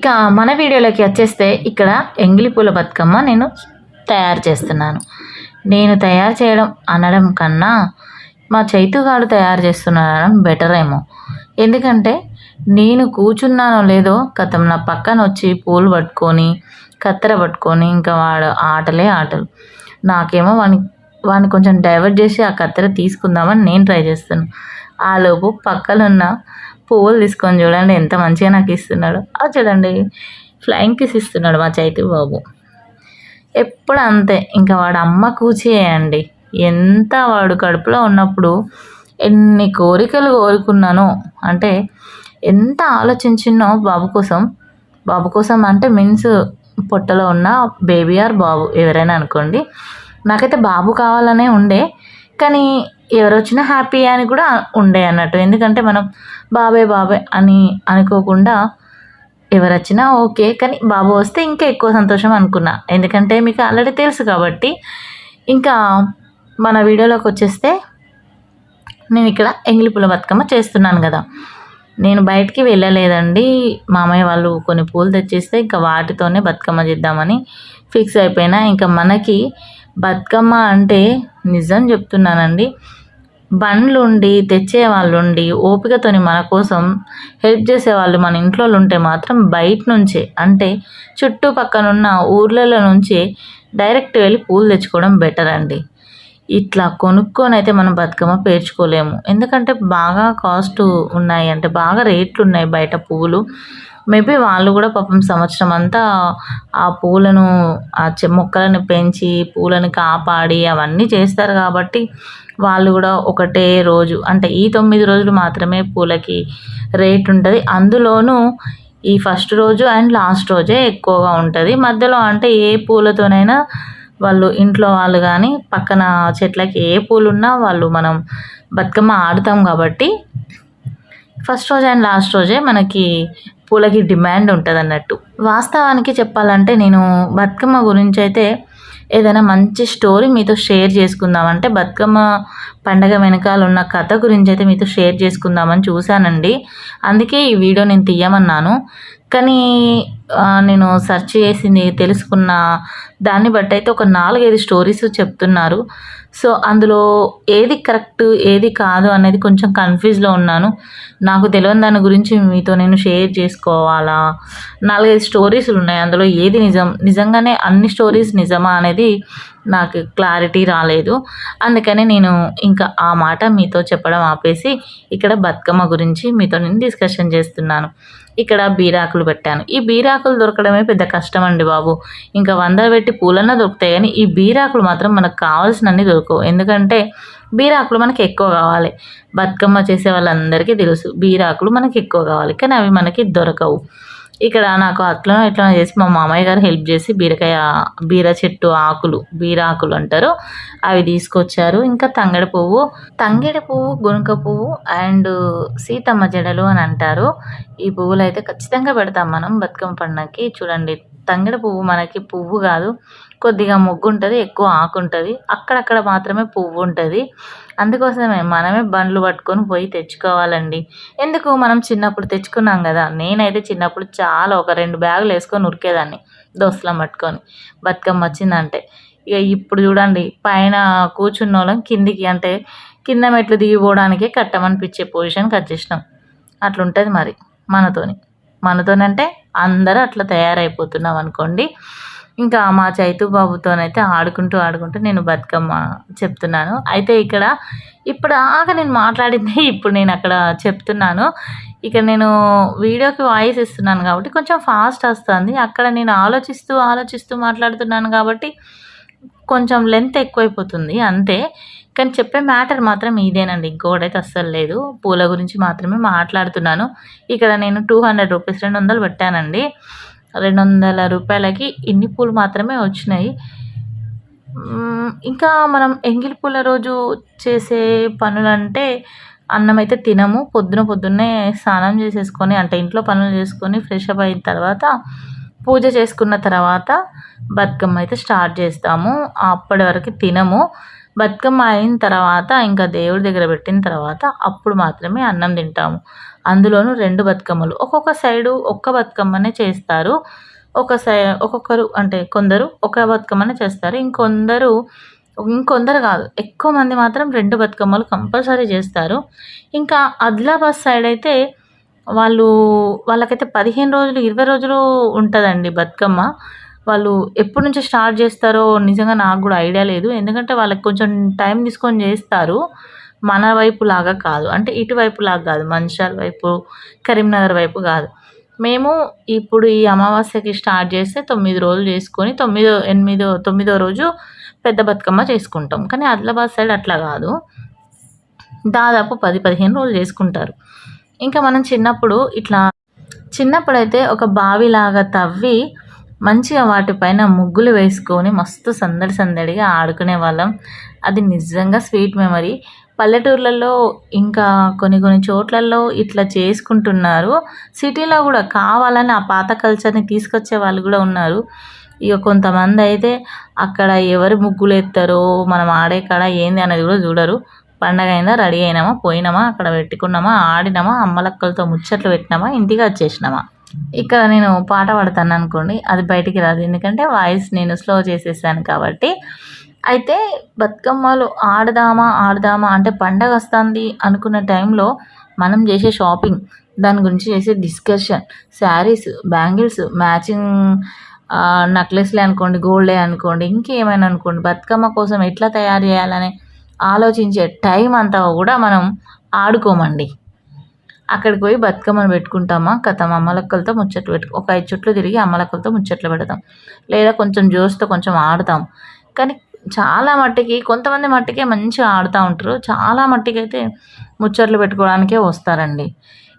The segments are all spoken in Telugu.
ఇక మన వీడియోలోకి వచ్చేస్తే ఇక్కడ ఎంగిలి పూల బతుకమ్మ నేను తయారు చేస్తున్నాను. నేను తయారు చేయడం అనడం కన్నా మా చైతుగాడు తయారు చేస్తున్నాడడం బెటర్ ఏమో. ఎందుకంటే నేను కూర్చున్నానో లేదో కథం నా పక్కన వచ్చి పూలు పట్టుకొని కత్తెర పట్టుకొని ఇంకా వాడు ఆటలే ఆటలు. నాకేమో వాని వాడిని కొంచెం డైవర్ట్ చేసి ఆ కత్తెర తీసుకుందామని నేను ట్రై చేస్తాను. ఆలోపు పక్కనున్న పువ్వులు తీసుకొని చూడండి ఎంత మంచిగా నాకు ఇస్తున్నాడు. ఆ చూడండి ఫ్లయింగ్ కిస్ ఇస్తున్నాడు మా చైతి బాబు. ఎప్పుడు అంతే ఇంకా వాడు అమ్మ కూచేయండి ఎంత వాడు కడుపులో ఉన్నప్పుడు ఎన్ని కోరికలు కోరుకున్నానో అంటే ఎంత ఆలోచించినో బాబు కోసం. బాబు కోసం అంటే మీన్స్ పొట్టలో ఉన్న బేబీ ఆర్ బాబు ఎవరైనా అనుకోండి. నాకైతే బాబు కావాలనే ఉండే కానీ ఎవరు వచ్చినా హ్యాపీ అని కూడా ఉండే అన్నట్టు. ఎందుకంటే మనం బాబే బాబే అని అనుకోకుండా ఎవరు వచ్చినా ఓకే కానీ బాబు వస్తే ఇంకా ఎక్కువ సంతోషం అనుకున్నా. ఎందుకంటే మీకు ఆల్రెడీ తెలుసు కాబట్టి. ఇంకా మన వీడియోలోకి వచ్చేస్తే నేను ఇక్కడ ఎంగిలిపూల బతుకమ్మ చేస్తున్నాను కదా. నేను బయటికి వెళ్ళలేదండి. మామయ్య వాళ్ళు కొన్ని పూలు తెచ్చిస్తే ఇంకా వాటితోనే బతుకమ్మ చేద్దామని ఫిక్స్ అయిపోయినా. ఇంకా మనకి బతుకమ్మ అంటే నిజం చెప్తున్నానండి. బండ్లుండి తెచ్చే వాళ్ళు ఉండి ఓపికతోని మన కోసం హెల్ప్ చేసే వాళ్ళు మన ఇంట్లో ఉంటే మాత్రం బయట నుంచే అంటే చుట్టుపక్కనున్న ఊర్లలో నుంచే డైరెక్ట్ వెళ్ళి పూలు తెచ్చుకోవడం బెటర్ అండి ఇట్లా కొనుక్కొని అయితే మనం బతుకమ్మ పేర్చుకోలేము. ఎందుకంటే బాగా కాస్ట్ ఉన్నాయి అంటే బాగా రేట్లు ఉన్నాయి బయట పువ్వులు. మేబీ వాళ్ళు కూడా పాపం సంవత్సరం అంతా ఆ పూలను ఆ చె మొక్కలను పెంచి పూలను కాపాడి అవన్నీ చేస్తారు కాబట్టి వాళ్ళు కూడా ఒకటే రోజు అంటే ఈ తొమ్మిది రోజులు మాత్రమే పూలకి రేట్ ఉంటుంది. అందులోనూ ఈ ఫస్ట్ రోజు అండ్ లాస్ట్ రోజే ఎక్కువగా ఉంటుంది. మధ్యలో అంటే ఏ పూలతోనైనా వాళ్ళు ఇంట్లో వాళ్ళు కానీ పక్కన చెట్లకి ఏ పూలు ఉన్నా వాళ్ళు మనం బతుకమ్మ ఆడతాం కాబట్టి ఫస్ట్ రోజు అండ్ లాస్ట్ రోజే మనకి పూలకి డిమాండ్ ఉంటుంది అన్నట్టు వాస్తవానికి చెప్పాలంటే నేను బతుకమ్మ గురించి అయితే ఏదైనా మంచి స్టోరీ మీతో షేర్ చేసుకుందామంటే బతుకమ్మ పండగ వెనకాల ఉన్న కథ గురించి అయితే మీతో షేర్ చేసుకుందామని చూశానండి. అందుకే ఈ వీడియో నేను తీయమన్నాను. కానీ నేను సెర్చ్ చేసింది తెలుసుకున్న దాన్ని బట్టి అయితే ఒక నాలుగైదు స్టోరీస్ చెప్తున్నారు. సో అందులో ఏది కరెక్ట్ ఏది కాదు అనేది కొంచెం కన్ఫ్యూజ్లో ఉన్నాను. నాకు తెలియని దాని గురించి మీతో నేను షేర్ చేసుకోవాలా? నాలుగైదు స్టోరీస్ ఉన్నాయి. అందులో ఏది నిజం? నిజంగానే అన్ని స్టోరీస్ నిజమా అనేది నాకు క్లారిటీ రాలేదు. అందుకని నేను ఇంకా ఆ మాట మీతో చెప్పడం ఆపేసి ఇక్కడ బతుకమ్మ గురించి మీతో నేను డిస్కషన్ చేస్తున్నాను. ఇక్కడ బీరాకులు పెట్టాను. ఈ బీరాకులు దొరకడమే పెద్ద కష్టం అండి బాబు. ఇంకా వంద పెట్టి పూలన్నా దొరుకుతాయి కానీ ఈ బీరాకులు మాత్రం మనకు కావాల్సినన్ని దొరకవు. ఎందుకంటే బీరాకులు మనకి ఎక్కువ కావాలి. బతుకమ్మ చేసే వాళ్ళందరికీ తెలుసు బీరాకులు మనకి ఎక్కువ కావాలి. కానీ అవి మనకి దొరకవు. ఇక్కడ నాకు అట్లనో ఇట్లా చేసి మా మామయ్య గారు హెల్ప్ చేసి బీరకాయ బీర చెట్టు ఆకులు బీర ఆకులు అంటారు అవి తీసుకొచ్చారు. ఇంకా తంగడి పువ్వు తంగడి పువ్వు గునుక పువ్వు అండ్ సీతమ్మ జడలు అని అంటారు. ఈ పువ్వులు అయితే ఖచ్చితంగా పెడతాం మనం బతుకమ్మ పండుగకి చూడండి తంగడి పువ్వు మనకి పువ్వు కాదు కొద్దిగా మొగ్గు ఉంటుంది ఎక్కువ ఆకు ఉంటుంది అక్కడక్కడ మాత్రమే పువ్వు ఉంటుంది అందుకోసమే మనమే బండ్లు పట్టుకొని పోయి తెచ్చుకోవాలండి. ఎందుకు? మనం చిన్నప్పుడు తెచ్చుకున్నాం కదా. నేనైతే చిన్నప్పుడు చాలా ఒక రెండు బ్యాగులు వేసుకొని ఉరికేదాన్ని దోస్తులం పట్టుకొని. బతుకమ్మ వచ్చిందంటే. ఇక ఇప్పుడు చూడండి పైన కూర్చున్న వాళ్ళం కిందికి అంటే కింద మెట్లు దిగిపోవడానికే కట్టమనిపించే పొజిషన్కి వచ్చేసినాం. అట్లుంటుంది మరి మనతోని. మనతోనంటే అందరూ అట్లా తయారైపోతున్నాం అనుకోండి ఇంకా మా చైతు బాబుతోనైతే ఆడుకుంటూ ఆడుకుంటూ నేను బతుకమ్మ చెప్తున్నాను. అయితే ఇక్కడ ఇప్పుడు ఆగా నేను మాట్లాడింది ఇప్పుడు నేను అక్కడ చెప్తున్నాను. ఇక నేను వీడియోకి వాయిస్ ఇస్తున్నాను కాబట్టి కొంచెం ఫాస్ట్ వస్తుంది. అక్కడ నేను ఆలోచిస్తూ ఆలోచిస్తూ మాట్లాడుతున్నాను కాబట్టి కొంచెం లెంత్ ఎక్కువైపోతుంది అంతే. కానీ చెప్పే మ్యాటర్ మాత్రం ఇదేనండి ఇంకోటైతే అస్సలు లేదు. పూల గురించి మాత్రమే మాట్లాడుతున్నాను. ఇక్కడ నేను టూ హండ్రెడ్ రూపీస్ రెండు వందలు పెట్టానండి. రెండు వందల రూపాయలకి ఇన్ని పూలు మాత్రమే వచ్చినాయి. ఇంకా మనం ఎంగిలి పూల రోజు చేసే పనులంటే అన్నం అయితే తినము. పొద్దున పొద్దున్నే స్నానం చేసేసుకొని అంటే ఇంట్లో పనులు చేసుకొని ఫ్రెష్ అప్ అయిన తర్వాత పూజ చేసుకున్న తర్వాత బతుకమ్మ అయితే స్టార్ట్ చేస్తాము. అప్పటి వరకు తినము. బతుకమ్మ అయిన తర్వాత ఇంకా దేవుడి దగ్గర పెట్టిన తర్వాత అప్పుడు మాత్రమే అన్నం తింటాము. అందులోనూ రెండు బతుకమ్మలు. ఒక్కొక్క సైడు ఒక్క బతుకమ్మనే చేస్తారు. ఒక సై ఒక్కొక్కరు అంటే కొందరు ఒక బతుకమ్మనే చేస్తారు. ఇంకొందరు ఇంకొందరు కాదు ఎక్కువ మంది మాత్రం రెండు బతుకమ్మలు కంపల్సరీ చేస్తారు. ఇంకా ఆదిలాబాద్ సైడ్ అయితే వాళ్ళు వాళ్ళకైతే పదిహేను రోజులు ఇరవై రోజులు ఉంటుందండి బతుకమ్మ. వాళ్ళు ఎప్పటి నుంచి స్టార్ట్ చేస్తారో నిజంగా నాకు కూడా ఐడియా లేదు. ఎందుకంటే వాళ్ళకి కొంచెం టైం తీసుకొని చేస్తారు. మన వైపు లాగా కాదు. అంటే ఇటువైపు లాగా కాదు. మంచాల వైపు కరీంనగర్ వైపు కాదు. మేము ఇప్పుడు ఈ అమావాస్యకి స్టార్ట్ చేస్తే తొమ్మిది రోజులు చేసుకొని తొమ్మిదో ఎనిమిదో తొమ్మిదో రోజు పెద్ద బతుకమ్మ చేసుకుంటాం. కానీ ఆదిలాబాద్ సైడ్ అట్లా కాదు. దాదాపు పది పదిహేను రోజులు చేసుకుంటారు. ఇంకా మనం చిన్నప్పుడు ఇట్లా చిన్నప్పుడైతే ఒక బావిలాగా తవ్వి మంచిగా వాటిపైన ముగ్గులు వేసుకొని మస్తు సందడి సందడిగా ఆడుకునే వాళ్ళం. అది నిజంగా స్వీట్ మెమరీ. పల్లెటూర్లలో ఇంకా కొన్ని కొన్ని చోట్లలో ఇట్లా చేసుకుంటున్నారు. సిటీలో కూడా కావాలని ఆ పాత కల్చర్ని తీసుకొచ్చే వాళ్ళు కూడా ఉన్నారు. ఇక కొంతమంది అయితే అక్కడ ఎవరు ముగ్గులు ఎత్తారో మనం ఆడే కాడ ఏంది అనేది కూడా చూడరు. పండగ అయిందా రెడీ అయినామా పోయినామా అక్కడ పెట్టుకున్నామా ఆడినామా అమ్మలక్కలతో ముచ్చట్లు పెట్టినామా ఇంటికి వచ్చేసినామా. ఇక్కడ నేను పాట పాడతాను అనుకోండి అది బయటికి రాదు. ఎందుకంటే వాయిస్ నేను స్లో చేసేసాను కాబట్టి. అయితే బతుకమ్మలు ఆడదామా ఆడదామా అంటే పండగ వస్తుంది అనుకున్న టైంలో మనం చేసే షాపింగ్ దాని గురించి చేసే డిస్కషన్ శారీస్ బ్యాంగిల్స్ మ్యాచింగ్ నెక్లెస్లే అనుకోండి గోల్డే అనుకోండి ఇంకేమైనా అనుకోండి బతుకమ్మ కోసం ఎట్లా తయారు చేయాలని ఆలోచించే టైం అంతా కూడా మనం ఆడుకోమండి. అక్కడికి పోయి బతుకమ్మను పెట్టుకుంటామా? కథ అమ్మలక్కలతో ముచ్చట్లు పెట్టు ఒక ఐదు చుట్లు తిరిగి అమ్మలక్కలతో ముచ్చట్లు పెడతాం. లేదా కొంచెం జోస్తో కొంచెం ఆడతాం. కానీ చాలా మట్టికి కొంతమంది మట్టికే మంచిగా ఆడుతూ ఉంటారు. చాలా మట్టికి అయితే ముచ్చట్లు పెట్టుకోవడానికే వస్తారండి.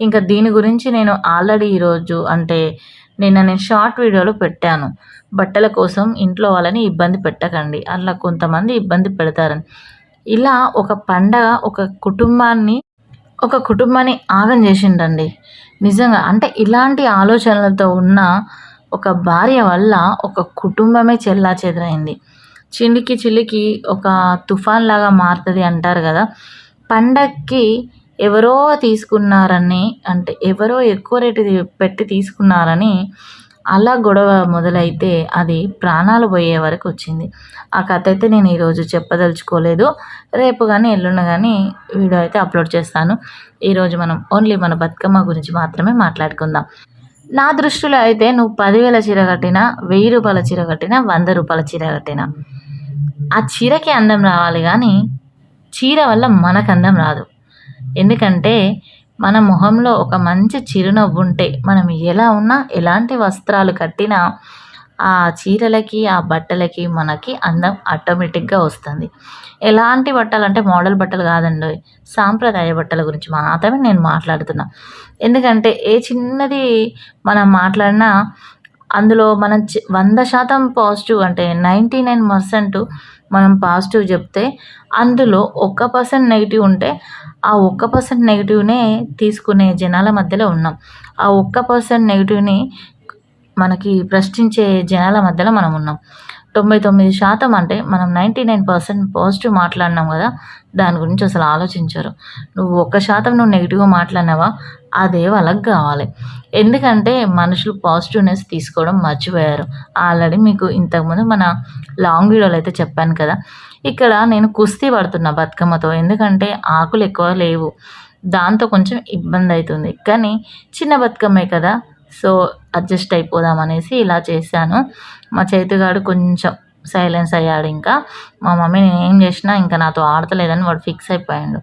ఇంకా దీని గురించి నేను ఆల్రెడీ ఈరోజు అంటే నిన్న నేను షార్ట్ వీడియోలో పెట్టాను. బట్టల కోసం ఇంట్లో వాళ్ళని ఇబ్బంది పెట్టకండి. అలా కొంతమంది ఇబ్బంది పెడతారని. ఇలా ఒక పండగ ఒక కుటుంబాన్ని ఒక కుటుంబాన్ని ఆగం చేసిండండి. నిజంగా అంటే ఇలాంటి ఆలోచనలతో ఉన్న ఒక భార్య వల్ల ఒక కుటుంబమే చెల్లా చెదరైంది. చిలికి చిలికి ఒక తుఫాన్ లాగా మారుతుంది అంటారు కదా. పండక్కి ఎవరో తీసుకున్నారని అంటే ఎవరో ఎక్కువ రేటు పెట్టి తీసుకున్నారని అలా గొడవ మొదలైతే అది ప్రాణాలు పోయే వరకు వచ్చింది. ఆ కథ అయితే నేను ఈరోజు చెప్పదలుచుకోలేదు. రేపు కానీ ఎల్లుండి కానీ వీడియో అయితే అప్లోడ్ చేస్తాను. ఈరోజు మనం ఓన్లీ మన బతుకమ్మ గురించి మాత్రమే మాట్లాడుకుందాం. నా దృష్టిలో అయితే నువ్వు పదివేల చీర కట్టినా వెయ్యి రూపాయల చీర కట్టినా వంద రూపాయల చీర కట్టినా. ఆ చీరకి అందం రావాలి కానీ చీర వల్ల మనకు అందం రాదు. ఎందుకంటే మన మొహంలో ఒక మంచి చిరునవ్వు ఉంటే మనం ఎలా ఉన్నా ఎలాంటి వస్త్రాలు కట్టినా ఆ చీరలకి ఆ బట్టలకి మనకి అందం ఆటోమేటిక్గా వస్తుంది. ఎలాంటి బట్టలు అంటే మోడల్ బట్టలు కాదండి సాంప్రదాయ బట్టల గురించి మాత్రమే నేను మాట్లాడుతున్నా. ఎందుకంటే ఏ చిన్నది మనం మాట్లాడినా అందులో మనం వంద శాతం పాజిటివ్ అంటే నైంటీ నైన్ పర్సెంట్ మనం పాజిటివ్ చెప్తే అందులో ఒక్క పర్సెంట్ నెగిటివ్ ఉంటే ఆ ఒక్క పర్సెంట్ నెగిటివ్నే తీసుకునే జనాల మధ్యలో ఉన్నాం. ఆ ఒక్క పర్సెంట్ నెగిటివ్ని మనకి ప్రశ్నించే జనాల మధ్యలో మనం ఉన్నాం. తొంభై తొమ్మిది శాతం అంటే మనం నైంటీ నైన్ పర్సెంట్ పాజిటివ్ మాట్లాడినాం కదా దాని గురించి అసలు ఆలోచించరు. నువ్వు ఒక్క శాతం నువ్వు నెగిటివ్గా మాట్లాడినావా అదే వాళ్ళకి కావాలి. ఎందుకంటే మనుషులు పాజిటివ్నెస్ తీసుకోవడం మర్చిపోయారు. ఆల్రెడీ మీకు ఇంతకుముందు మన లాంగ్ వీడియోలో అయితే చెప్పాను కదా ఇక్కడ నేను కుస్తీ పడుతున్నా బతుకమ్మతో. ఎందుకంటే ఆకులు ఎక్కువ లేవు. దాంతో కొంచెం ఇబ్బంది అవుతుంది. కానీ చిన్న బతుకమ్మే కదా. సో అడ్జస్ట్ అయిపోదాం అనేసి ఇలా చేశాను. మా చేతిగాడు కొంచెం సైలెన్స్ అయ్యాడు ఇంకా. మా మమ్మీ నేను ఏం చేసినా ఇంకా నాతో ఆడతలేదని వాడు ఫిక్స్ అయిపోయాడు.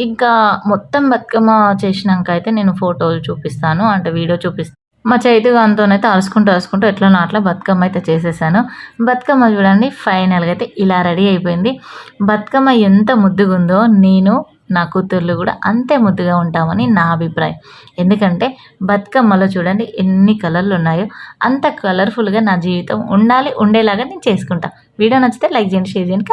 ఇంకా మొత్తం బతుకమ్మ చేసినాక అయితే నేను ఫోటోలు చూపిస్తాను అంటే వీడియో చూపిస్తాను మా చైతుగాంతోనైతే అరుచుకుంటూ అరుచుకుంటూ ఎట్లా అట్లా బతుకమ్మ అయితే చేసేసాను. బతుకమ్మ చూడండి ఫైనల్గా అయితే ఇలా రెడీ అయిపోయింది. బతుకమ్మ ఎంత ముద్దుగుందో నేను నా కూతుర్లు కూడా అంతే ముద్దుగా ఉంటామని నా అభిప్రాయం. ఎందుకంటే బతుకమ్మలో చూడండి ఎన్ని కలర్లు ఉన్నాయో అంత కలర్ఫుల్గా నా జీవితం ఉండాలి ఉండేలాగా నేను చేసుకుంటాను వీడియో నచ్చితే లైక్ చేయండి షేర్ చేయండి